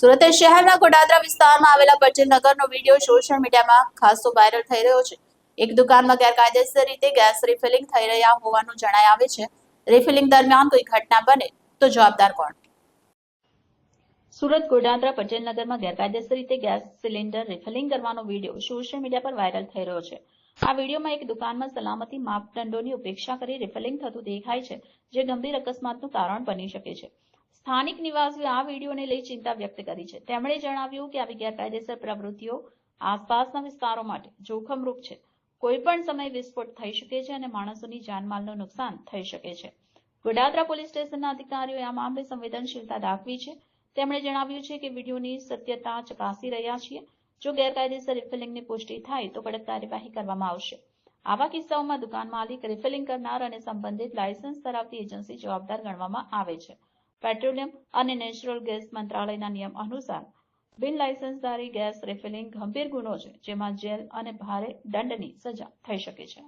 સુરત શહેરના ગોડાદરા વિસ્તારમાં આવેલા પટેલનગરનો વીડિયો સોશિયલ મીડિયામાં ખાસો વાયરલ થઈ રહ્યો છે. એક દુકાનમાં ગેરકાયદેસર રીતે ગેસ રિફિલિંગ થઈ રહ્યા હોવાનું જણાય આવે છે. રિફિલિંગ દરમિયાન કોઈ ઘટના બને તો જવાબદાર કોણ? સુરત ગોડાદરા પટેલનગરમાં ગેરકાયદેસર રીતે ગેસ સિલિન્ડર રિફિલિંગ કરવાનો વીડિયો સોશિયલ મીડિયા પર વાયરલ થઈ રહ્યો છે. આ વિડીયોમાં એક દુકાનમાં સલામતી માપદંડોની ઉપેક્ષા કરી રિફિલિંગ થતું દેખાય છે, જે ગંભીર અકસ્માતનું કારણ બની શકે છે. સ્થાનિક નિવાસીઓ આ વિડીયોને લઈ ચિંતા વ્યક્ત કરી છે. તેમણે જણાવ્યું કે આવી ગેરકાયદેસર પ્રવૃત્તિઓ આસપાસના વિસ્તારો માટે જોખમરૂપ છે. કોઈ પણ સમયે વિસ્ફોટ થઈ શકે છે અને માણસોની જાનમાલનું નુકસાન થઈ શકે છે. ગોડાદરા પોલીસ સ્ટેશનના અધિકારીઓએ આ મામલે સંવેદનશીલતા દાખવી છે. તેમણે જણાવ્યું છે કે વિડીયોની સત્યતા ચકાસી રહ્યા છીએ. જો ગેરકાયદેસર રિફિલિંગની પુષ્ટિ થાય તો કડક કાર્યવાહી કરવામાં આવશે. આવા કિસ્સાઓમાં દુકાન માલિક રિફિલિંગ કરનાર અને સંબંધિત લાયસન્સ ધરાવતી એજન્સી જવાબદાર ગણવામાં આવે છે. પેટ્રોલિયમ અને નેચરલ ગેસ મંત્રાલયના નિયમ અનુસાર બિન લાયસન્સધારી ગેસ રિફિલિંગ ગંભીર ગુનો છે, જેમાં જેલ અને ભારે દંડની સજા થઈ શકે છે.